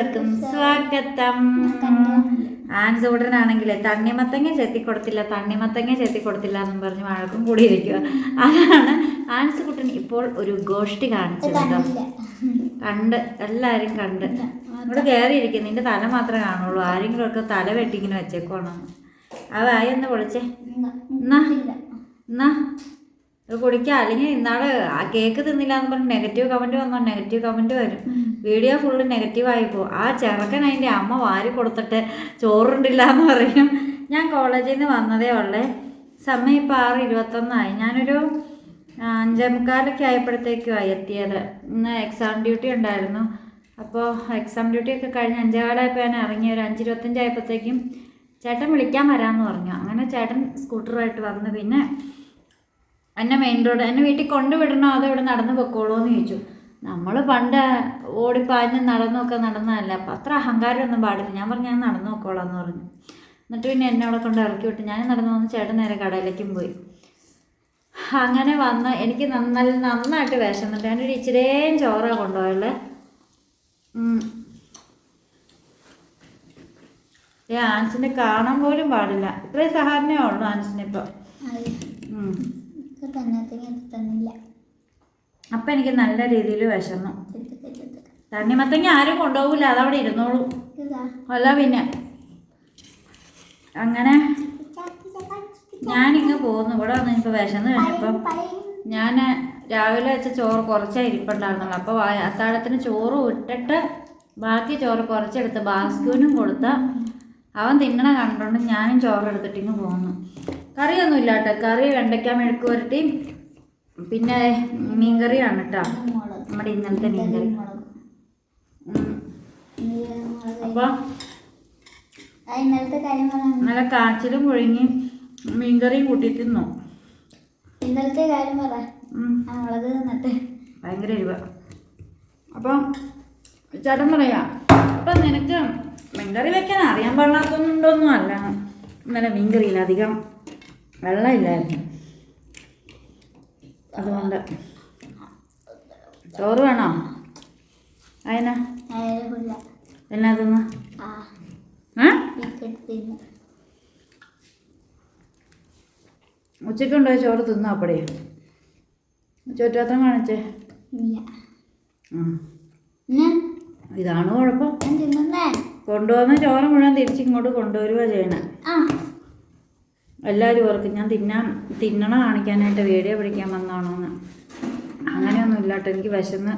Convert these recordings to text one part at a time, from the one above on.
എല്ലാവർക്കും സ്വാഗതം. ആൻസ് ഉടനാണെങ്കിലേ തണ്ണിമത്തങ്ങ ചെത്തി കൊടുത്തില്ല തണ്ണിമത്തങ്ങ ചെത്തി കൊടുത്തില്ല എന്നും പറഞ്ഞ് വഴക്കും കൂടിയിരിക്കുക അതാണ് ആൻസ് കുട്ടൻ ഇപ്പോൾ ഒരു ഗോഷ്ടി കാണിച്ചത് കണ്ട് എല്ലാവരും കണ്ട്. ഇവിടെ കയറിയിരിക്കും നിന്റെ തല മാത്രമേ കാണുള്ളൂ. ആരെങ്കിലും ഒക്കെ തല വെട്ടിങ്ങനെ വെച്ചേക്കോണം അതായി ഒന്ന് പൊളിച്ചേ. എന്നാ എന്നാ കുടിക്കുക അല്ലെങ്കിൽ ഇന്നാൾ ആ കേക്ക് തിന്നില്ല എന്ന് പറഞ്ഞ് നെഗറ്റീവ് കമന്റ് വന്നോ? നെഗറ്റീവ് കമന്റ് വരും. വീഡിയോ ഫുള്ള് നെഗറ്റീവ് ആയിപ്പോ. ആ ചെറുക്കൻ അതിന്റെ അമ്മ വാരി കൊടുത്തിട്ട് ചോറുണ്ടില്ല എന്ന് പറയും. ഞാൻ കോളേജിൽ നിന്ന് വന്നതേ ഉള്ളേ. സമയം ഇപ്പോൾ ആറ് ഇരുപത്തൊന്നായി. ഞാനൊരു അഞ്ചേമുക്കാലൊക്കെ അഞ്ചേ മുക്കാലൊക്കെ ആയപ്പോഴത്തേക്കുമായി എത്തിയത്. ഇന്ന് എക്സാം ഡ്യൂട്ടി ഉണ്ടായിരുന്നു. അപ്പോൾ എക്സാം ഡ്യൂട്ടി ഒക്കെ കഴിഞ്ഞ് അഞ്ചേകാലായപ്പോൾ ഞാൻ ഇറങ്ങി. ഒരു അഞ്ച് ഇരുപത്തഞ്ചായപ്പോഴത്തേക്കും ചേട്ടൻ വിളിക്കാൻ വരാമെന്ന് പറഞ്ഞു. അങ്ങനെ ചേട്ടൻ സ്കൂട്ടറുമായിട്ട് വന്ന് പിന്നെ എന്നെ മെയിൻ റോഡ് എന്നെ വീട്ടിൽ കൊണ്ടുവിടണോ അതോ ഇവിടെ നടന്ന് പൊക്കോളൂ എന്ന് ചോദിച്ചു. നമ്മൾ പണ്ട് ഓടിപ്പാഞ്ഞ് നടന്നൊക്കെ നടന്നതല്ല അപ്പം അത്ര അഹങ്കാരമൊന്നും പാടില്ല. ഞാൻ പറഞ്ഞു ഞാൻ നടന്നു നോക്കോളാം എന്ന് പറഞ്ഞു. എന്നിട്ട് പിന്നെ എന്നെ അവിടെ കൊണ്ട് ഇറക്കി വിട്ട് ഞാൻ നടന്നു വന്ന് ചേട്ടൻ നേരെ കടയിലേക്കും പോയി. അങ്ങനെ വന്ന് എനിക്ക് നന്നായി നന്നായിട്ട് വിശന്നിട്ട് ഞാനൊരു ഇച്ചിരേം ചോറാണ് കൊണ്ടുപോയുള്ളത് ഏ ആൻസിനെ കാണാൻ പോലും പാടില്ല. ഇത്രയും സഹാരണേ ഉള്ളൂ ആൻസിനെ ഇപ്പം ഉം. തന്നില്ല. അപ്പം എനിക്ക് നല്ല രീതിയിൽ വിശന്നു. തണ്ണിമത്തങ്ങ ആരും കൊണ്ടുപോകില്ല അതവിടെ ഇരുന്നോളൂ. അല്ല പിന്നെ. അങ്ങനെ ഞാനിങ്ങ് പോകുന്നു ഇവിടെ വന്ന് ഇപ്പോൾ വിശന്ന് കഴിഞ്ഞപ്പം ഞാൻ രാവിലെ വെച്ച ചോറ് കുറച്ചേ ഇരിപ്പുണ്ടായിരുന്നുള്ളൂ. അപ്പോൾ അത്താഴത്തിന് ചോറ് ഇട്ടിട്ട് ബാക്കി ചോറ് കുറച്ചെടുത്ത് ബാസ്കുവിനും കൊടുത്ത അവൻ തിന്നണ കണ്ടോണ്ട് ഞാനും ചോറ് എടുത്തിട്ട് ഇങ്ങ് പോന്നു. കറിയൊന്നും ഇല്ലാട്ടെ കറി വെണ്ടയ്ക്ക മെഴുക്ക് പുരട്ടി പിന്നെ മീൻകറിയാണ് കേട്ടോ നമ്മുടെ ഇന്നലത്തെ മീൻകറി. അപ്പോൾ നല്ല കാച്ചിലും പുഴുങ്ങി മീൻകറിയും കൂട്ടി തിന്നു. ഇന്നലത്തെ കാര്യം പറ. മുളക് തിന്നിട്ട്. ഭയങ്കര എരിവ. അപ്പം ചേട്ടൻ പറയാ അപ്പം നിനക്ക് മീൻകറി വെക്കാൻ അറിയാൻ പാടില്ലാത്തതുകൊണ്ടൊന്നും അല്ല. ഇന്നലെ മീൻകറിയില്ല അധികം വെള്ളമില്ലായിരുന്നു. അതുകൊണ്ട് ചോറ് വേണോ? അതിനാ എന്നാ തിന്ന് ഉച്ചയ്ക്കുണ്ടോ ചോറ് തിന്നോ അപ്പടേ? ചോറ്റാത്രം കാണിച്ചേ. ഇതാണ് കുഴപ്പം. കൊണ്ടുവന്ന ചോറ് മുഴുവൻ തിരിച്ചിങ്ങോട്ട് കൊണ്ടുവരിക ചെയ്യണേ. എല്ലാവരും ഓർക്കും ഞാൻ തിന്നാൻ തിന്നണ കാണിക്കാനായിട്ട് വീഡിയോ പിടിക്കാൻ വന്നാണോന്ന് അങ്ങനെയൊന്നും ഇല്ലാട്ടോ എനിക്ക് വിശന്ന്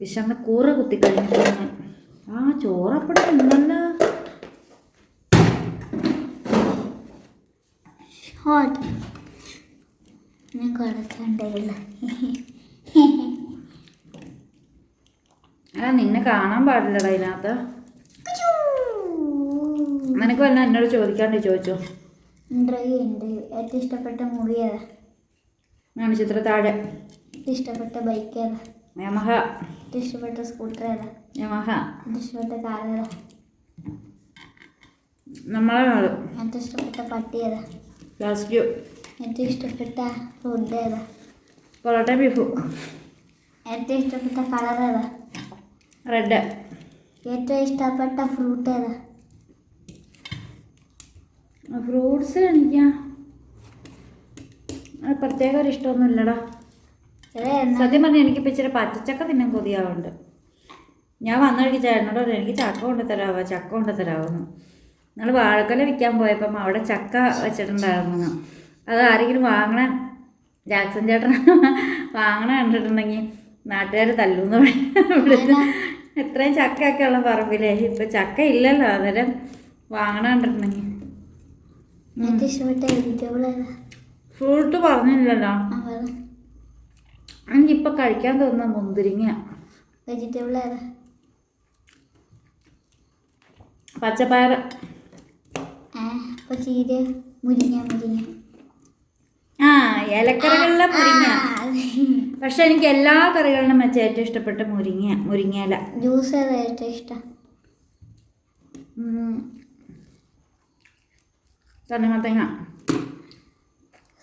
വിശന്ന് കൂറ കുത്തിക്കഴിഞ്ഞപ്പോൾ ഞാൻ ആ ചോറപ്പടെ ഞാൻ കൊടുക്കണ്ടേയില്ല ആ നിന്നെ കാണാൻ പാടില്ലടാ അതിനകത്ത് നിനക്ക് വല്ല എന്നോട് ചോദിക്കാണ്ട് ചോദിച്ചോ? ഇന്റർവ്യൂ ഉണ്ട്. ഏറ്റവും ഇഷ്ടപ്പെട്ട മൂവി ഏതാ? കാണിച്ചിത്ര താഴെ ഏറ്റവും ഇഷ്ടപ്പെട്ട ബൈക്ക് ഏതാ? യമഹ. ഏറ്റവും ഇഷ്ടപ്പെട്ട സ്കൂട്ടർ ഏതാ? യമഹ. ഏറ്റവും ഇഷ്ടപ്പെട്ട കാർ ഏതാ? നമ്മളെ ആൾ ഏറ്റവും ഇഷ്ടപ്പെട്ട പട്ടി ഏതാ? ലാസ്റ്റ് ക്യൂ ഏറ്റവും ഇഷ്ടപ്പെട്ട ഫുഡ് ഏതാ? പൊറോട്ട ബീഫു. ഏറ്റവും ഇഷ്ടപ്പെട്ട കളർ ഏതാ? റെഡ്. ഏറ്റവും ഇഷ്ടപ്പെട്ട ഫ്രൂട്ട് ഏതാ? ഫ്രൂട്ട്സ് കാണിക്കാം പ്രത്യേക ഒരു ഇഷ്ടമൊന്നും ഇല്ലടാ സത്യം പറഞ്ഞാൽ എനിക്കിപ്പോൾ ഇച്ചിരി പച്ചച്ചക്ക തിന്നാൻ കൊതിയാവുണ്ട് ഞാൻ വന്ന വഴിക്ക് ചേട്ടനോട് എനിക്ക് ചക്ക കൊണ്ട് തരാമോ ചക്ക കൊണ്ട് തരാമെന്ന് ഞങ്ങൾ വാഴക്കൊല വിൽക്കാൻ പോയപ്പം അവിടെ ചക്ക വെച്ചിട്ടുണ്ടായിരുന്നു. അത് ആരെങ്കിലും വാങ്ങണ ജാക്സൺ ചേട്ടൻ വാങ്ങണ കണ്ടിട്ടുണ്ടെങ്കിൽ നാട്ടുകാർ തല്ലൂന്ന് വിളിച്ച് എത്രയും ചക്കയൊക്കെ ഉള്ള പറമ്പിലേ ഇപ്പം ചക്ക ഇല്ലല്ലോ അന്നേരം വാങ്ങണ കണ്ടിട്ടുണ്ടെങ്കിൽ ഏറ്റവും ഇഷ്ടപ്പെട്ട വെജിറ്റബിൾ ഏതാ ഫ്രൂട്ട് പറഞ്ഞില്ലല്ലോ. എനിക്കിപ്പോൾ കഴിക്കാൻ തോന്നുന്ന മുന്തിരിങ്ങ. വെജിറ്റബിൾ ഏതാ പച്ചപ്പയർ ചീര മുരിങ്ങ മുരിങ്ങ. ആ ഇലക്കറികളിലെ മുരിങ്ങ. പക്ഷെ എനിക്ക് എല്ലാ കറികളിലും വെച്ച് ഏറ്റവും ഇഷ്ടപ്പെട്ട മുരിങ്ങ മുരിങ്ങയില. ജ്യൂസ് ഏതാ ഏറ്റവും ഇഷ്ടം? ഉം. തണ്ണിമത്തങ്ങ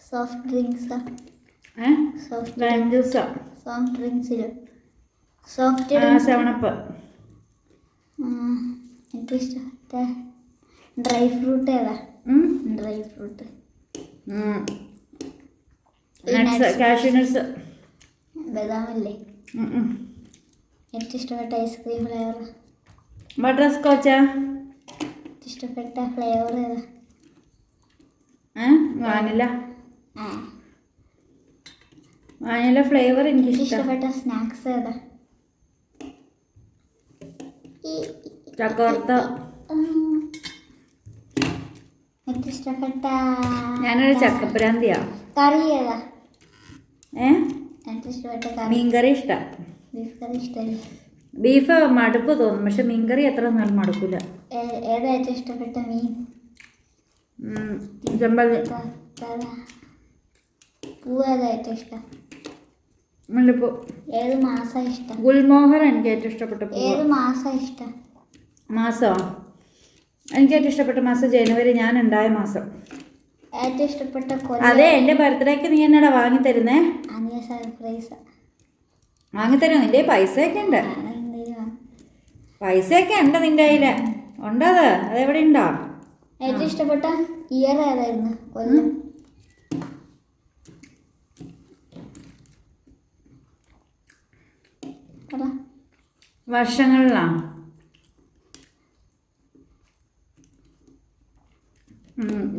സോഫ്റ്റ് ഡ്രിങ്ക്സ് ഏ സോഫ്റ്റ് ലൈം ജ്യൂസ് സോഫ്റ്റ് ഡ്രിങ്ക്സിൽ സോഫ്റ്റ് സെവനപ്പ് ഏറ്റവും ഇഷ്ടപ്പെട്ട ഡ്രൈ ഫ്രൂട്ട് ഏതാ? ഡ്രൈ ഫ്രൂട്ട് ഉം. ഈ കാഷ്യൂ നട്ട്സ് ബദാമല്ലേ. ഏറ്റവും ഇഷ്ടപ്പെട്ട ഐസ്ക്രീം ഫ്ലേവർ ബട്ടർ സ്കോച്ചാ ഇഷ്ടപ്പെട്ട ഫ്ലേവർ ഏതാ വാനില. വാനില ഫ്ലേവർ എനിക്ക് ഇഷ്ടപ്പെട്ട സ്നാക്സ് ഏതാ? ചക്കോർത്ത. ഇഷ്ടപ്പെട്ട ഞാനൊരു ചക്കപ്രാന്തിയാ കറി ഏതാ? ഏ? ഇഷ്ടപ്പെട്ട കറി. മീൻകറി ഇഷ്ടം. ബീഫ് കറി ഇഷ്ടമല്ലേ ബീഫ് മടുപ്പ് തോന്നും പക്ഷെ മീൻകറി എത്ര നല്ല മടുക്കില്ല ഏതാ ഏറ്റവും ഇഷ്ടപ്പെട്ട മീൻ? ചെമ്പല്ലി. ത- തല. പൂ ഏതാ ഇഷ്ടം? മുല്ലപ്പൂ. ഏത് മാസം ഇഷ്ടം? ഗുൽമോഹർ എനിക്ക് ഏറ്റവും ഇഷ്ടപ്പെട്ട പൂ ഏത് മാസം ഇഷ്ടം? മാസോ? എനിക്ക് ഏറ്റവും ഇഷ്ടപ്പെട്ട മാസം ജനുവരി ഞാൻ ഉണ്ടായ മാസം. ഏറ്റവും ഇഷ്ടപ്പെട്ട അതെ എന്റെ ബർത്ത്ഡേക്ക് നീ എന്നടാ വാങ്ങി തരുന്നേ അനിയ സർപ്രൈസ്. വാങ്ങി തരും നിന്റെ പൈസയൊക്കെ ഉണ്ട്. പൈസയൊക്കെ ഉണ്ട് നിന്റെ കയ്യിൽ ഉണ്ടോ അത്? അതെവിടെ ഉണ്ടോ ഏറ്റവും ഇഷ്ടപ്പെട്ട ഇയർ ഏതായിരുന്നു? കൊല്ലം വർഷങ്ങളിലാണ്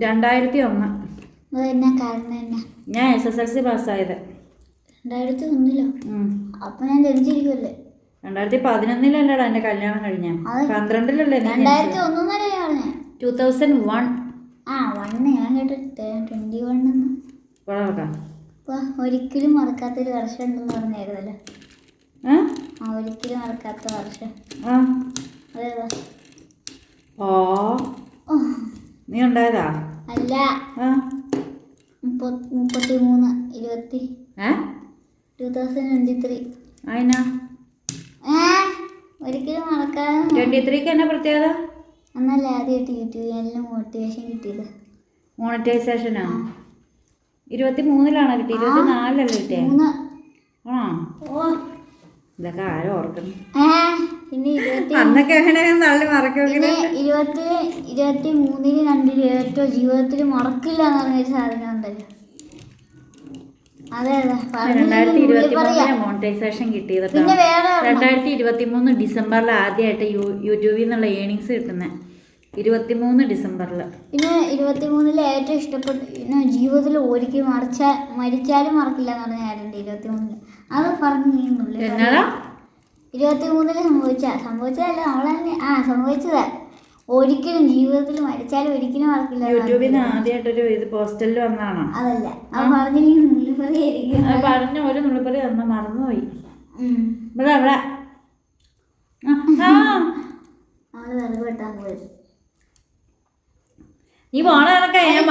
രണ്ടായിരത്തി ഒന്ന് ഞാൻ എസ് എസ് എൽ സി പാസ്സായത്. രണ്ടായിരത്തി ഒന്നിലോ. അപ്പൊ ഞാൻ ജനിച്ചിരിക്കുമല്ലേ രണ്ടായിരത്തി പതിനൊന്നിലല്ലടാ എന്റെ കല്യാണം കഴിഞ്ഞ. പന്ത്രണ്ടിലല്ലേ രണ്ടായിരത്തി പറഞ്ഞേ ടൂ തൗസൻഡ് വൺ ആ വണ്ണ് ഞാൻ കേട്ടു വണ്ണെന്ന് വളർക്കാം അപ്പൊ ഒരിക്കലും മറക്കാത്തൊരു വർഷം ഉണ്ടെന്ന് പറഞ്ഞായിരുന്നല്ലോ. ആ ഒരിക്കലും മറക്കാത്ത വർഷം. അതേതാ? ഓ. നീ ഉണ്ടായതാ? അല്ല. മുപ്പത്തി മൂന്ന് ഇരുപത്തി. ടൂ തൗസൻഡ് ട്വന്റി ത്രീ അതിനാ ഒരിക്കലും മറക്കാതെ. ട്വന്റി ത്രീക്ക് എന്നാ പ്രത്യേകത? എന്നല്ല ആദ്യമായിട്ട് യൂട്യൂബ് ചാനലിൽ മോട്ടിവേഷൻ കിട്ടിയത്? മോണിറ്റൈസേഷനാ ഇരുപത്തി മൂന്നിലാണോ കിട്ടിയത്? ഇരുപത്തി നാലിലല്ലേ കിട്ടിയേ? മൂന്ന്. ആ ഓ. ഇതൊക്കെ ആരും ഓർക്കണം ഏ പിന്നെ അന്നൊക്കെ തള്ളി ഇരുപത്തി ഇരുപത്തി ജീവിതത്തിൽ മറക്കില്ല എന്ന് പറഞ്ഞൊരു സാധനം ഉണ്ടല്ലോ. അതെ രണ്ടായിരത്തി ഇരുപത്തി പറയാ. മോണിറ്റൈസേഷൻ കിട്ടിയത്. രണ്ടായിരത്തി ഇരുപത്തി മൂന്ന് ഡിസംബറിൽ ആദ്യമായിട്ട് യൂട്യൂബിൽ നിന്നുള്ള ഏണിങ്സ് കിട്ടുന്നത് ഇരുപത്തി മൂന്ന് ഡിസംബറിൽ പിന്നെ ഇരുപത്തി മൂന്നിൽ ഏറ്റവും ഇഷ്ടപ്പെട്ട പിന്നെ ജീവിതത്തിൽ ഒരിക്കൽ മറിച്ച മരിച്ചാലും മറക്കില്ല എന്ന് പറഞ്ഞ കാര്യമുണ്ട് ഇരുപത്തി മൂന്നിൽ അത് പറഞ്ഞു നീങ്ങുന്നില്ല എന്നാടാ? ഇരുപത്തി മൂന്നിൽ സംഭവിച്ച സംഭവിച്ചതല്ല നമ്മൾ തന്നെ ആ സംഭവിച്ചതാ. ഒരിക്കലും ജീവിതത്തിൽ മരിച്ചാലും ഒരിക്കലും മറക്കില്ല യൂട്യൂബിൽ നിന്ന്. ആദ്യമായിട്ടൊരു ഇത് പോസ്റ്റലിൽ വന്നതാണോ. അതല്ല അവ പറഞ്ഞു അത് പറഞ്ഞ ഒരു നുള്ളിപ്പറി തന്ന മറന്നുപോയി. ഇവിടെ ഇവിടെ. ആ. അവൾ വെറുതെ വെട്ടാൻ പോയത്. നീ പോണ കണക്കാ ഞാൻ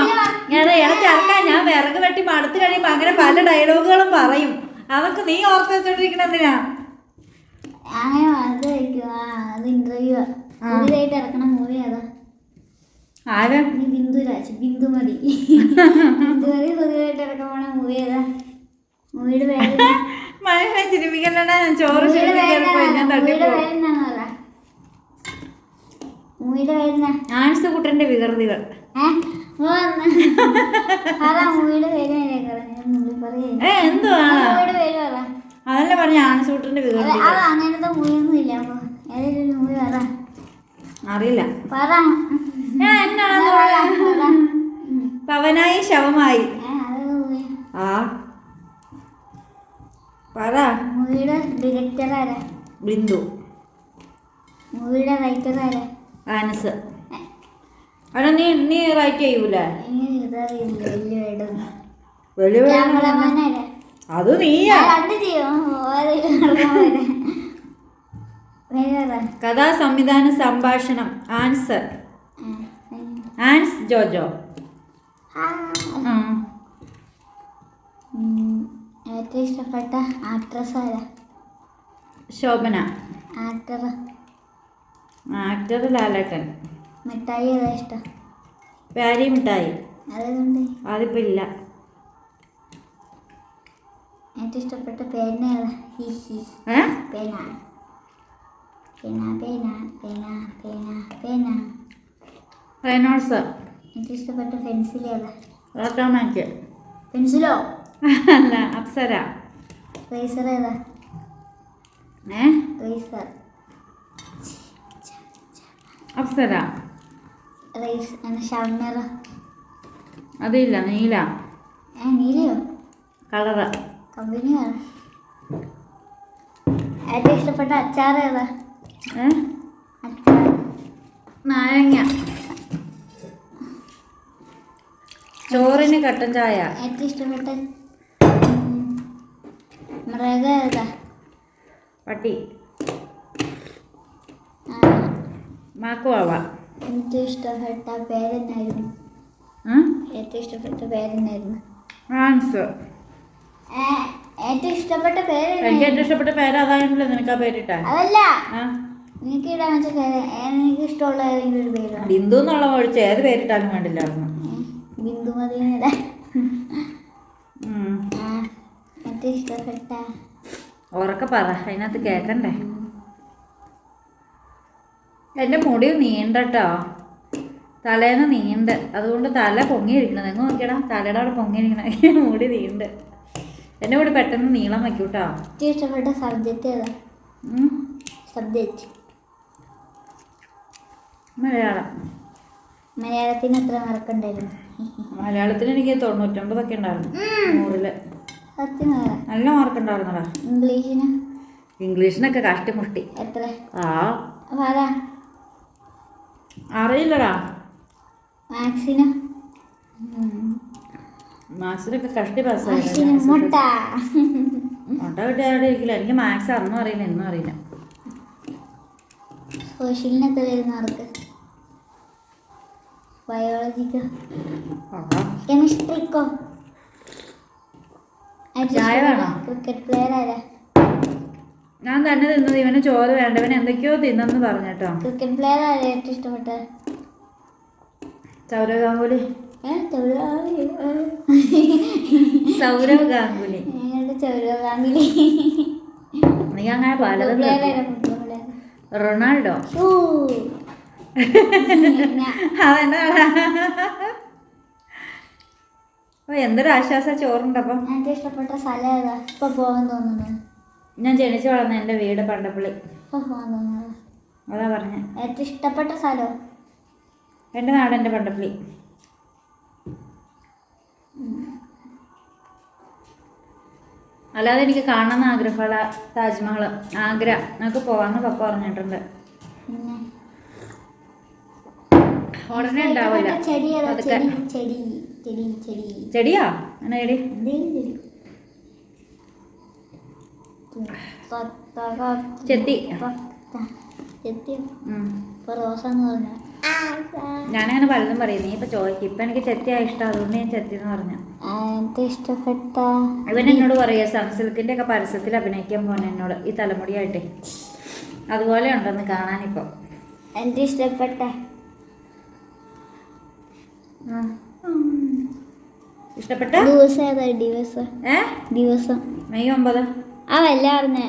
ഞാൻ ഇടയ്ക്ക് ഇറക്കാൻ ഞാൻ വിറക് വെട്ടി മടുത്ത് കഴിയുമ്പോൾ അങ്ങനെ പല ഡയലോഗുകളും പറയും. അതൊക്കെ നീ ഓർത്ത് വെച്ചോണ്ടിരിക്കണ എന്തിനാ? അങ്ങനെ അത് വെക്കും. ആ അത് ഇന്റർവ്യൂ ആ. പുതിയതായിട്ട് ഇറക്കണ മൂവി അതാ ആരാ? നീ ബിന്ദുരാജ് ബിന്ദുമതി ബിന്ദുമതി പുതിയതായിട്ട് ഇറക്കാൻ പോണ മൂവി ഏതാ മൂവിയുടെ പേര് മനുഷ്യനെ ചിരിപ്പിക്കണ്ട ഞാൻ ചോറ് മൂവിയുടെ ചിരിപ്പിക്കാൻ പോയി ഞാൻ പേരെന്നാ? മൂവിയുടെ തട്ടിപ്പോ പേരെന്നാന്ന് പറ. മൂവിയുടെ പേരെന്നാ ആൻസ് കുട്ടന്റെ വികൃതികൾ. അതല്ലേ പറഞ്ഞ ആൺസൂട്ടറിന്റെ അങ്ങനത്തെ മൂവിയൊന്നും ഇല്ല അപ്പൊ. ഏതെങ്കിലും ഒരു മൂവി പറ. അറിയില്ല. പറ. പവനായി ശവമായി. ആ. പറ. മൂവിയുടെ ഡയറക്ടർ ആരാ? ബിന്ദു. മൂവിയുടെ റൈറ്റർ ആരാ? ആനസ്. അവിടെ നീ നീ റൈറ്റ് ചെയ്യൂലേ? അത് നീയാ. കഥാ സംവിധാന സംഭാഷണം. ആൻസർ. ആൻസ് ജോജോ. ഏറ്റവും ഇഷ്ടപ്പെട്ട ആക്ട്രസ് ആരാ? ശോഭന. Actor actor Lalettan. മിഠായി ഏതാ ഇഷ്ടം? വാരി മിഠായി. അതിപ്പോ ഇല്ല. ഏറ്റവും ഇഷ്ടപ്പെട്ട പേന ഏതാ? ഹി ഹി. ഏ? പേന. പേന പേന പേന പേന പേന. റൈനോൾസ് ഏറ്റവും ഇഷ്ടപ്പെട്ട പെൻസിൽ ഏതാ? പെൻസിലോ? അല്ല അപ്സര. റേസർ ഏതാ? ഏ? റേസർ. അപ്സര. റേസ് ഷവർണർ അതില്ല നീല. നീലയോ? കളറ്. കമ്പനി ഏറ്റവും ഇഷ്ടപ്പെട്ട അച്ചാർ ഏതാ? നാരങ്ങ. ചോറിന് കട്ടൻ ചായ. ഏറ്റവും ഇഷ്ടപ്പെട്ട മൃഗ ഏതാ? പട്ടി. മാക്കുവാവ. ഏറ്റവും ഇഷ്ടപ്പെട്ട പേരെന്നായിരുന്നു? ഏറ്റവും ഇഷ്ടപ്പെട്ട പേരെന്നായിരുന്നു? ആൻസർ ഏറ്റവും ഇഷ്ടപ്പെട്ട എനിക്ക് ഏറ്റവും ഇഷ്ടപ്പെട്ട പേര് അതാണല്ലോ നിനക്ക് ആ പേരിട്ടാ? അതല്ല. എനിക്ക് ഇടാൻ വെച്ച പേര് എനിക്ക് ഇഷ്ടമുള്ള ഏതെങ്കിലും ഒരു പേരാണ് ബിന്ദു എന്നുള്ള ഒഴിച്ച് ഏത് പേരിട്ടാലും വേണ്ടില്ലായിരുന്നു ബിന്ദുമതിയുടെ ഉം. ആ ഏറ്റവും ഇഷ്ടപ്പെട്ട ഉറക്കെ പറ അതിനകത്ത് കേക്കണ്ടേ? എന്റെ മുടി നീണ്ടട്ടോ. തലേന്ന് നീണ്ട്. അതുകൊണ്ട് തല പൊങ്ങിയിരിക്കണം. നിങ്ങൾ നോക്കിയടാ തലയുടെ അവിടെ പൊങ്ങിയിരിക്കണം. മുടി നീണ്ട്. എന്റെ മുടി പെട്ടെന്ന് നീളം വയ്ക്കൂട്ടോ ഇഷ്ടപ്പെട്ട സബ്ജക്റ്റ് ഏതാ? സബ്ജക്റ്റ്. മലയാളം. മലയാളത്തിന് എത്ര മാർക്കുണ്ടായിരുന്നു മലയാളത്തിന് എനിക്ക് തൊണ്ണൂറ്റൊമ്പതൊക്കെ ഉണ്ടായിരുന്നു. നൂറിൽ. നല്ല മാർക്ക് ഉണ്ടായിരുന്നടാ. ഇംഗ്ലീഷിന്? ഇംഗ്ലീഷിനൊക്കെ കഷ്ടിമുഷ്ടി എത്ര? ആ. അറിയില്ലടാ. മാത്സിന് മാത്സിനൊക്കെ കഷ്ടി പാസ്സായി മുട്ട. മുട്ട കിട്ടിയ അവിടെ ഇരിക്കില്ല. എനിക്ക് മാത്സ് അന്നും അറിയില്ല എന്നും അറിയില്ല. സോഷ്യലിനൊക്കെ എത്ര വരുന്ന മാർക്ക് ബയോളജിക്കോ. കെമിസ്ട്രിക്കോ ചായ വേണോ? ക്രിക്കറ്റ് പ്ലെയർ ആരാ? ഞാൻ തന്നെ തിന്നത്. ഇവന് ചോറ് വേണ്ട. ഇവൻ എന്തൊക്കെയോ തിന്നെന്ന് പറഞ്ഞിട്ടോ. ക്രിക്കറ്റ് പ്ലെയർ ആരാ ഏറ്റവും ഇഷ്ടപ്പെട്ടത് സൗരവ് ഗാംഗുലി. സൗരവ് ഗാംഗുലി? നീ അങ്ങനെ പലതും റൊണാൾഡോ. അതെന്താ അതെന്നാടാ ഓ എന്തൊരു ആശ്വാസ ചോറുണ്ടപ്പം. ഏറ്റവും ഇഷ്ടപ്പെട്ട സ്ഥലം ഏതാ? ഇപ്പൊ പോകാൻ തോന്നുന്നത് ഞാൻ ജനിച്ചു വളർന്ന എന്റെ വീട് പണ്ടപ്പള്ളി. അതാ പറഞ്ഞ. ഏറ്റവും ഇഷ്ടപ്പെട്ട സ്ഥലം? എന്റെ നാട് എന്റെ പണ്ടപ്പള്ളി. അല്ലാതെ എനിക്ക് കാണണമെന്ന് ആഗ്രഹമുള്ള താജ്മഹൽ ആഗ്ര നമുക്ക് പോവാന്ന് പപ്പ പറഞ്ഞിട്ടുണ്ട്. ഉടനെ ഉണ്ടാവില്ല. ചെടിയാ? അങ്ങനെ ചെടി. ചെത്തി. ഇപ്പൊ ഞാനങ്ങനെ പലതും പറയും. നീ ഇപ്പൊ ചോദിക്കും. ഇപ്പൊ എനിക്ക് ചെത്തിയാ ഇഷ്ടം. അതുകൊണ്ട് ഞാൻ ചെത്തി എന്ന് പറഞ്ഞു ഇഷ്ടപ്പെട്ട? ഇവൻ എന്നോട് പറയാ സൺസിൽക്കിന്റെ ഒക്കെ പരസ്യത്തിൽ അഭിനയിക്കാൻ പോകുന്ന എന്നോട് ഈ തലമുടിയായിട്ടെ. അതുപോലെ ഉണ്ടെന്ന് കാണാനിപ്പോ. എന്റെ ഇഷ്ടപ്പെട്ട? ഇഷ്ടപ്പെട്ട? ദിവസം ദിവസം. ഏ? ദിവസം. മെയ് ഒമ്പത്. ആ അല്ല പറഞ്ഞേ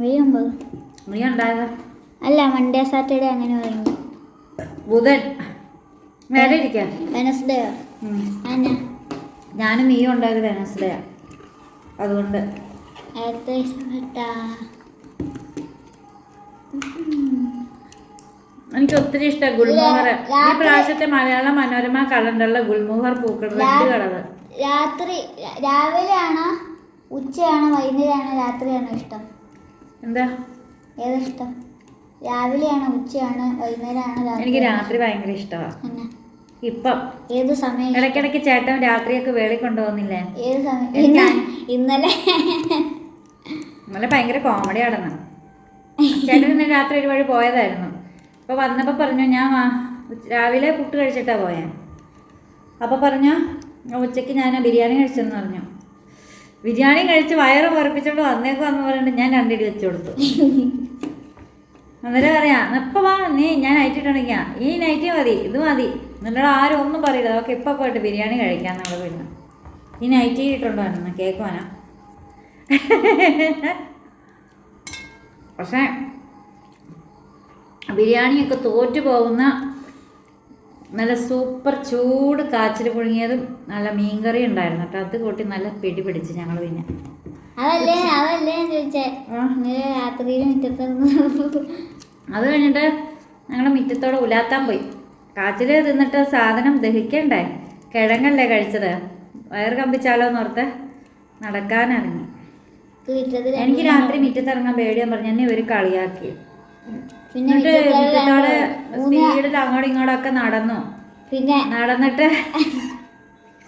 നീ ഒമ്പത് നീ ഉണ്ടായത് അല്ല മൺഡേ സാറ്റർഡേ അങ്ങനെ പറയുന്നു ബുധൻ. വേറെ ഇരിക്കാം? വെനസ്ഡേയോ അന്ന ഞാനും നീ ഉണ്ടായത് വെനസ്ഡേയാ അതുകൊണ്ട്. എനിക്ക് ഒത്തിരി ഇഷ്ടമാണ് ഗുൽമോഹർ. ഈ പ്രാവശ്യത്തെ മലയാള മനോരമ കലണ്ടറിലെ ഗുൽമോഹർ പൂക്കൾ റെഡ് കളർ രാത്രി രാവിലെ രാവിലെയാണോ? ഉച്ചയാണോ വൈകുന്നേരമാണോ രാത്രിയാണോ ഇഷ്ടം? എന്താ? ഏതാ ഇഷ്ടം? രാവിലെയാണോ ഉച്ചയാണോ വൈകുന്നേരമാണോ എനിക്ക് രാത്രി ഭയങ്കര ഇഷ്ടമാണ് ഇപ്പം. ഏത് സമയം? ഇടയ്ക്കിടയ്ക്ക് ചേട്ടൻ രാത്രിയൊക്കെ വേളി കൊണ്ടുപോകുന്നില്ലേ? ഏത് സമയം? ഇന്നലെ. ഇന്നലെ ഭയങ്കര കോമഡി നടന്നു ചേട്ടൻ ഇന്നലെ രാത്രി ഒരു വഴി പോയതായിരുന്നു. അപ്പോൾ വന്നപ്പോൾ പറഞ്ഞു ഞാൻ രാവിലെ പുട്ട് കഴിച്ചിട്ടാ പോയെ. അപ്പോൾ പറഞ്ഞു ഉച്ചയ്ക്ക് ഞാൻ ബിരിയാണി കഴിച്ചെന്ന് പറഞ്ഞു. ബിരിയാണി കഴിച്ച് വയറ് പറപ്പിച്ചോണ്ട് വന്നേക്ക് എന്ന് പറഞ്ഞിട്ട് ഞാൻ രണ്ടിടി വെച്ച് കൊടുത്തു. അന്നേരം പറയാം എപ്പോൾ വാ നീ ഞാൻ നൈറ്റ് ഈ നൈറ്റ് മതി ഇത് മതി. നിന്നോട് ആരും ഒന്നും പറയില്ല അതൊക്കെ ഇപ്പം പോയിട്ട് ബിരിയാണി കഴിക്കാൻ കഴിക്കാന്നുള്ള പിന്നെ ഈ നൈറ്റ് ഇട്ടുണ്ടോ എന്ന് കേൾക്കുവാനാ പക്ഷേ ബിരിയാണിയൊക്കെ തോറ്റു പോകുന്ന നല്ല സൂപ്പർ ചൂട് കാച്ചിൽ പുഴുങ്ങിയതും നല്ല മീൻകറി ഉണ്ടായിരുന്നു. കേട്ടോ അത് കൂട്ടി നല്ല പിടി പിടിച്ച് ഞങ്ങൾ പിന്നെ അതല്ലേ ചോദിച്ചേ. രാത്രിയിൽ അത് കഴിഞ്ഞിട്ട് ഞങ്ങൾ മുറ്റത്തോടെ ഉലാത്താൻ പോയി. കാച്ചിൽ തിന്നിട്ട് സാധനം ദഹിക്കണ്ടേ? കിഴങ്ങല്ലേ കഴിച്ചത്? വയർ കമ്പിച്ചാലോ എന്ന് ഓർത്ത് നടക്കാനിറങ്ങി എനിക്ക് രാത്രി മുറ്റത്തിറങ്ങാൻ പേടിയാൻ പറഞ്ഞു എന്നെ ഇവർ കളിയാക്കി. എന്നിട്ട് മുറ്റത്തോടെ മൂന്ന് സ്പീഡിൽ അങ്ങോട്ടും ഇങ്ങോട്ടൊക്കെ നടന്നു. പിന്നെ നടന്നിട്ട്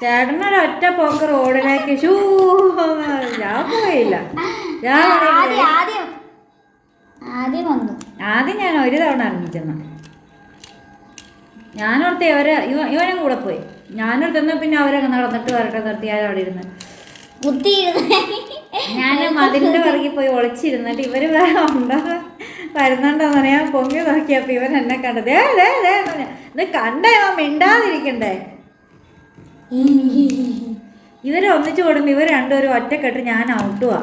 ചേട്ടനൊരൊറ്റ പോക്ക് റോഡിലേക്ക് ഷൂ ഞാൻ പോയില്ല. ഞാൻ ആദ്യം ആദ്യം. വന്നു. ആദ്യം ഞാൻ ഒരു തവണ ഇറങ്ങിച്ചെന്നു. ഞാനോർത്തെ അവർ ഇവ- ഇവനും കൂടെ പോയി. ഞാനോർത്തെന്നാ പിന്നെ അവരൊക്കെ നടന്നിട്ട് വരട്ടെ നിർത്തി ഞാൻ അവിടെ ഇരുന്ന്. കുത്തിയിരുന്നേ. ഞാൻ മതിലിന്റെ പിറകിൽ പോയി ഒളിച്ചിരുന്നിട്ട് ഇവർ വേറെ ഉണ്ടോ? വരുന്നുണ്ടോന്ന് പറയാൻ പൊങ്ങി നോക്കിയപ്പോൾ ഇവൻ എന്നെ കണ്ടത്. ഏ ദേ എന്ന് ഇത് കണ്ടേ അവൻ മിണ്ടാതിരിക്കണ്ടേ? ഇവരെ ഒന്നിച്ചു കൊടുമ്പോ ഇവർ രണ്ടുപേരും ഒറ്റക്കെട്ട് ഞാൻ ഔട്ടുവാ.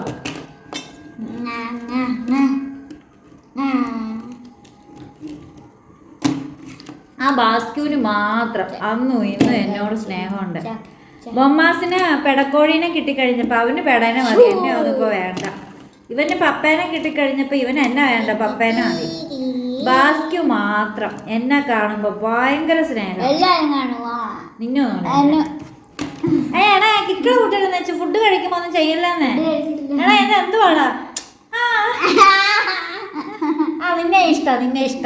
ആ. ബാസ്ക്യൂന് മാത്രം. അന്നു ഇന്നും എന്നോട് സ്നേഹമുണ്ട്. ബൊമ്മാസിന് പെടക്കോഴീനെ കിട്ടിക്കഴിഞ്ഞപ്പോ അവന് പെടനെ മതി. എന്നെ അതിപ്പോ വേണ്ട. ഇവന് പപ്പേനെ കിട്ടിക്കഴിഞ്ഞപ്പോ ഇവൻ എന്നെ വേണ്ട പപ്പേനെ മതി ബാസ്ക്യു മാത്രം എന്നെ കാണുമ്പോ ഭയങ്കര സ്നേഹം. നിന്നു എടാ കിക്കിൾ കൂട്ടരുന്ന് വെച്ച് ഫുഡ് കഴിക്കുമ്പോ ഒന്നും ചെയ്യില്ലെന്നേ. എടാ എന്നെ എന്തുവാടാ? ആ. ആ നിന്നെ ഇഷ്ട നിന്നെ ഇഷ്ട.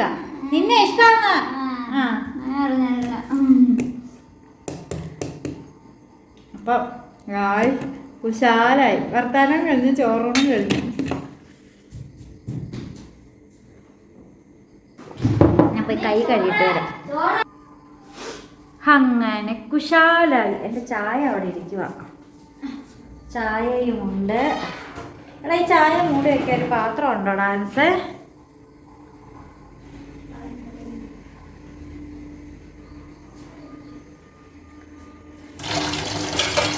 നിന്നെ ഇഷ്ടാന്ന്. ആ. അപ്പൊ ആയി കുശാലായി വർത്താനം കഴിഞ്ഞ് ചോറൂണും കഴിഞ്ഞു. പോയി കൈ കഴുകിട്ട് വരാം. അങ്ങനെ കുശാലായി. എന്റെ ചായ അവിടെ ഇരിക്കുക ചായയുമുണ്ട് എടാ ഈ ചായ മൂടി വെക്കാൻ ഒരു പാത്രം ഉണ്ടോ ഡാൻസ്?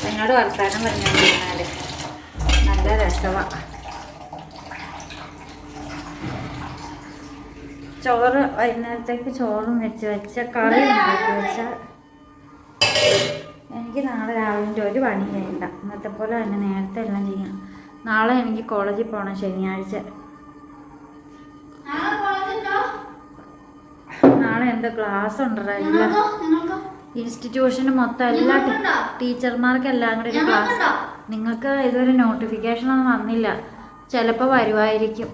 എന്നോട് വർത്താനം പറഞ്ഞാൽ നല്ല രസമാണ് ചോറ് വൈകുന്നേരത്തേക്ക് ചോറും വെച്ച് വെച്ച കറി ഉണ്ടാക്കി വെച്ച എനിക്ക് നാളെ രാവിലെ ഒരു പണി ചെയ്യണ്ട ഇന്നത്തെ പോലെ തന്നെ നേരത്തെ എല്ലാം ചെയ്യണം നാളെ എനിക്ക് കോളേജിൽ പോകണം ശനിയാഴ്ച. നാളെ എന്തോ ക്ലാസ് ഉണ്ടോ? നിങ്ങൾക്കോ? ഇൻസ്റ്റിറ്റ്യൂഷന് മൊത്തം എല്ലാ ടീച്ചർമാർക്ക് എല്ലാം കൂടി ഒരു ക്ലാസ്. നിങ്ങൾക്ക് ഇതുവരെ നോട്ടിഫിക്കേഷൻ ഒന്നും വന്നില്ല. ചിലപ്പോൾ വരുമായിരിക്കും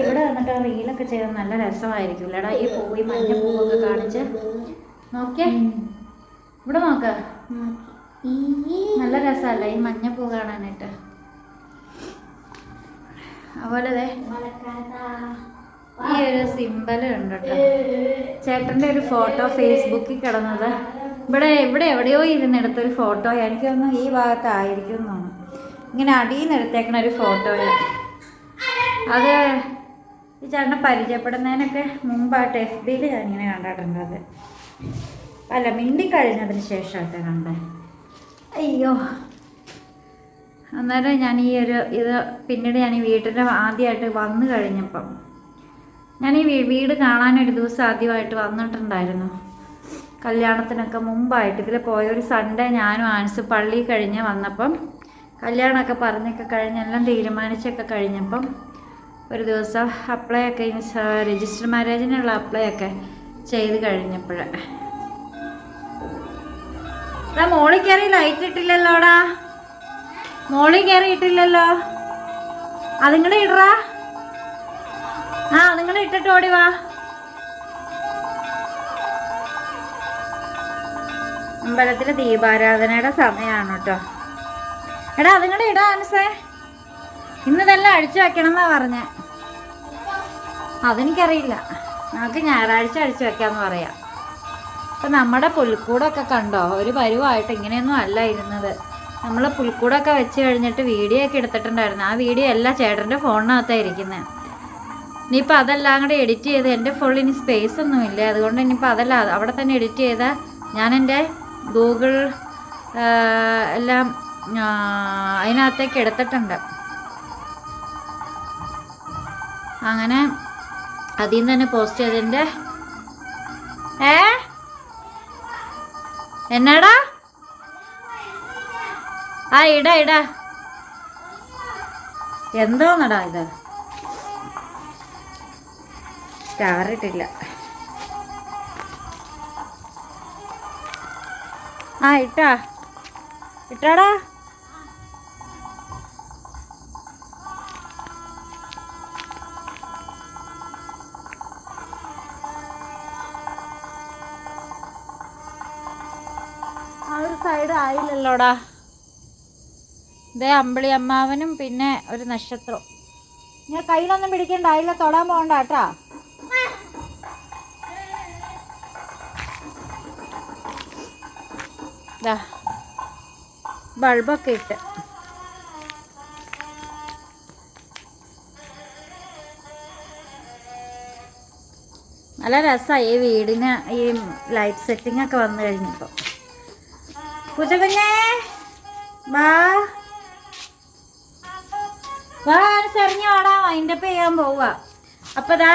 ഇവിടെ വന്നിട്ട് ആ റീലൊക്കെ ചെയ്ത് നല്ല രസമായിരിക്കും ഇല്ലടാ ഈ പൂവി മഞ്ഞ പൂവൊക്കെ കാണിച്ച്. നോക്കിയേ. ഇവിടെ നോക്ക. നല്ല രസമല്ല ഈ മഞ്ഞ പൂ കാണാനായിട്ട്. അതുപോലെ വളക്കാത്ത ഈ ഒരു സിമ്പൽ ഉണ്ട് കേട്ടോ ചേട്ടന്റെ ഒരു ഫോട്ടോ ഫേസ്ബുക്കിൽ കിടന്നത്. ഇവിടെ ഇവിടെ എവിടെയോ ഇരുന്നെടുത്തൊരു ഫോട്ടോ എനിക്ക് തോന്നുന്നു ഈ ഭാഗത്തായിരിക്കും എന്ന് ഇങ്ങനെ അടിയിൽ നിന്ന് എടുത്തേക്കണ ഒരു ഫോട്ടോ അത് ഈ ചേട്ടനെ പരിചയപ്പെടുന്നതിനൊക്കെ മുമ്പായിട്ട് എഫ് ബിയിൽ ഞാൻ കണ്ടിട്ടുണ്ട് അത്. അല്ല മിണ്ടി കഴിഞ്ഞതിന് ശേഷമായിട്ട് കണ്ടേ. അയ്യോ. അന്നേരം ഞാൻ ഈ ഒരു ഇത് പിന്നീട് ഞാൻ ഈ വീട്ടിന്റെ ആദ്യമായിട്ട് വന്നു കഴിഞ്ഞപ്പം ഞാൻ ഈ വീട് കാണാൻ ഒരു ദിവസം ആദ്യമായിട്ട് വന്നിട്ടുണ്ടായിരുന്നു. കല്യാണത്തിനൊക്കെ മുമ്പായിട്ട്. ഇതിൽ പോയ ഒരു സൺഡേ ഞാനും ആൻസ് പള്ളി കഴിഞ്ഞ് വന്നപ്പം കല്യാണമൊക്കെ പറഞ്ഞൊക്കെ കഴിഞ്ഞ് എല്ലാം തീരുമാനിച്ചൊക്കെ കഴിഞ്ഞപ്പം ഒരു ദിവസം അപ്ലൈ ഒക്കെ രജിസ്റ്റർ മാരേജിനുള്ള അപ്ലൈ ഒക്കെ ചെയ്ത് കഴിഞ്ഞപ്പോൾ. എടാ മോളിൽ കയറി ലൈറ്റ് ഇട്ടില്ലല്ലോടാ? മോളിൽ കയറി ഇട്ടില്ലല്ലോ അതിങ്ങടെ ഇടറാ. ആ നിങ്ങൾ ഇട്ടിട്ട് ഓടി വാ. അമ്പലത്തിലെ ദീപാരാധനയുടെ സമയമാണ് കേട്ടോ. എടാ അതിങ്ങടെ ഇടാ ആൻസേ ഇന്ന് ഇതെല്ലാം അഴിച്ചു വെക്കണം എന്നാ പറഞ്ഞ. അതെനിക്കറിയില്ല. നമുക്ക് ഞായറാഴ്ച അഴിച്ചു വെക്കാന്ന് പറയാം. ഇപ്പം നമ്മുടെ പുൽക്കൂടൊക്കെ കണ്ടോ? ഒരു പരുവായിട്ട് ഇങ്ങനെയൊന്നും അല്ല ഇരുന്നത്. നമ്മൾ പുൽക്കൂടൊക്കെ വെച്ച് കഴിഞ്ഞിട്ട് വീഡിയോ ഒക്കെ എടുത്തിട്ടുണ്ടായിരുന്നു. ആ വീഡിയോ എല്ലാം ചേട്ടന്റെ ഫോണിനകത്താണ് ഇരിക്കുന്നത് ഇനിയിപ്പോൾ അതെല്ലാം കൂടെ എഡിറ്റ് ചെയ്ത് എന്റെ ഫോണിൽ ഇനി സ്പേസ് ഒന്നും ഇല്ല. അതുകൊണ്ട് ഇനിയിപ്പോൾ അതെല്ലാം അവിടെ തന്നെ എഡിറ്റ് ചെയ്ത ഞാൻ എന്റെ ഗൂഗിൾ എല്ലാം അതിനകത്തേക്ക് എടുത്തിട്ടുണ്ട്. അങ്ങനെ അതിൽ നിന്ന് തന്നെ പോസ്റ്റ് ചെയ്തതിന്റെ ഏ? എന്നാടാ? ആ ഇടാ ഇടാ. എന്തോന്നടാ ഇത്? സ്റ്റാർ ഇട്ടില്ല. ആ ഇട്ടാ. ഇട്ടാടാ. ആയില്ലല്ലോടാ ഇതേ അമ്പിളി അമ്മാവനും പിന്നെ ഒരു നക്ഷത്രം. ഞാൻ കയ്യിലൊന്നും പിടിക്കണ്ട അതിലെ തൊടാൻ പോകണ്ട കേട്ടാ. ബൾബൊക്കെ ഇട്ട്. നല്ല രസമായി ഈ വീടിന് ഈ ലൈറ്റ് സെറ്റിംഗ് ഒക്കെ വന്നു കഴിഞ്ഞപ്പോൾ പൂച്ചക്കുഞ്ഞേ വാ. വാ സെറിഞ്ഞ് ഓടാം അതിന്റെ ചെയ്യാൻ പോവുക അപ്പോൾ ദാ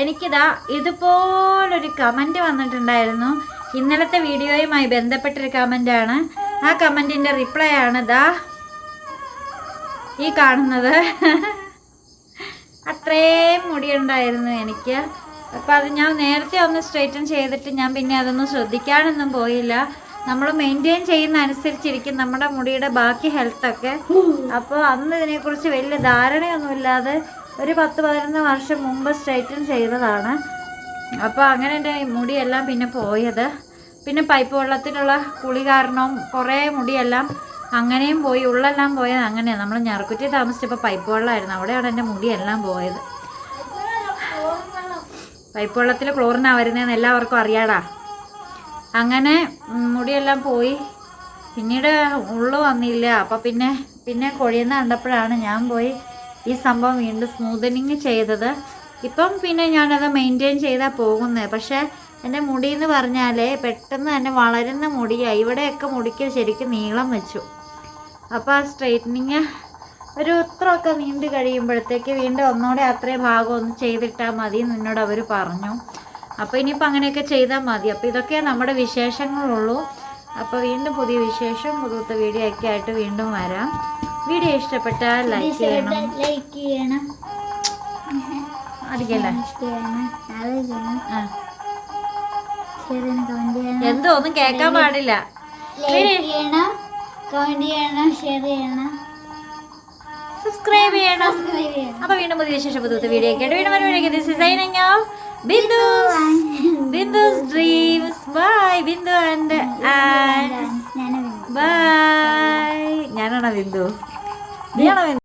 എനിക്കിതാ ഇതുപോലൊരു കമന്റ് വന്നിട്ടുണ്ടായിരുന്നു. ഇന്നലത്തെ വീഡിയോയുമായി ബന്ധപ്പെട്ടൊരു കമന്റാണ് ആ കമന്റിന്റെ റിപ്ലൈ ആണ് ദാ ഈ കാണുന്നത്. അത്രയും മുടിയുണ്ടായിരുന്നു എനിക്ക്. അപ്പം അത് ഞാൻ നേരത്തെ ഒന്ന് സ്ട്രൈറ്റൻ ചെയ്തിട്ട് ഞാൻ പിന്നെ അതൊന്നും ശ്രദ്ധിക്കാനൊന്നും പോയില്ല. നമ്മൾ മെയിന്റെയിൻ ചെയ്യുന്ന അനുസരിച്ചിരിക്കും നമ്മുടെ മുടിയുടെ ബാക്കി ഹെൽത്തൊക്കെ അപ്പോൾ അന്ന് ഇതിനെക്കുറിച്ച് വലിയ ധാരണയൊന്നുമില്ലാതെ ഒരു പത്ത് പതിനൊന്ന് വർഷം മുമ്പ് സ്ട്രൈറ്റൻ ചെയ്തതാണ്. അപ്പോൾ അങ്ങനെ എന്റെ മുടിയെല്ലാം പിന്നെ പോയത്. പിന്നെ പൈപ്പ് വെള്ളത്തിലുള്ള കുളി കാരണവും കുറേ മുടിയെല്ലാം അങ്ങനെയും പോയി ഉള്ളെല്ലാം പോയത് അങ്ങനെയാണ് നമ്മൾ ഞറക്കുറ്റി താമസിച്ചപ്പോൾ പൈപ്പ് വെള്ളമായിരുന്നു അവിടെയാണ് എന്റെ മുടിയെല്ലാം പോയത്. പൈപ്പ് വെള്ളത്തിൽ ക്ലോറിനാണ് വരുന്നതെന്ന് എല്ലാവർക്കും അറിയാടാ. അങ്ങനെ മുടിയെല്ലാം പോയി. പിന്നീട് ഉള്ളു വന്നില്ല. അപ്പം പിന്നെ പിന്നെ കൊഴിയുന്ന കണ്ടപ്പോഴാണ് ഞാൻ പോയി ഈ സംഭവം വീണ്ടും സ്മൂതനിങ് ചെയ്തത്. ഇപ്പം പിന്നെ ഞാനത് മെയിന്റെയിൻ ചെയ്താൽ പോകുന്നത് പക്ഷേ എന്റെ മുടി എന്ന് പറഞ്ഞാൽ പെട്ടെന്ന് തന്നെ വളരുന്ന മുടിയാണ് ഇവിടെയൊക്കെ മുടിക്ക് ശരിക്കും നീളം വെച്ചു. അപ്പോൾ ആ സ്ട്രെയിറ്റനിങ് ഒരു ഇത്രയൊക്കെ നീണ്ടു കഴിയുമ്പോഴത്തേക്ക് വീണ്ടും ഒന്നുകൂടെ അത്രയും ഭാഗം ഒന്ന് ചെയ്തിട്ടാൽ മതി എന്ന് എന്നോട് അവർ പറഞ്ഞു. അപ്പോൾ ഇനിയിപ്പോൾ അങ്ങനെയൊക്കെ ചെയ്താൽ മതി. അപ്പോൾ ഇതൊക്കെ നമ്മുടെ വിശേഷങ്ങളുള്ളൂ. അപ്പോൾ വീണ്ടും പുതിയ വിശേഷം പുതുത്ത വീഡിയോ ഒക്കെ ആയിട്ട് വീണ്ടും വരാം. വീഡിയോ ഇഷ്ടപ്പെട്ടാൽ ലൈക്ക് ചെയ്യണം. ലൈക്ക് ചെയ്യണം. അടിക്കല്ലേ? എന്തോ ഒന്നും കേൾക്കാൻ പാടില്ല. സബ്സ്ക്രൈബ് ചെയ്യണം. അപ്പൊ വീണ്ടും പുതിയ വിശേഷം പുതുത്ത വീഡിയോ ഒക്കെ ആയിട്ട് വീണ്ടും വരുമ്പോഴേക്കും. This is Bindu's Bindu's dreams by Bindu and and bye ഞാനാണോ ബിന്ദു? നീയാണോ ബിന്ദു?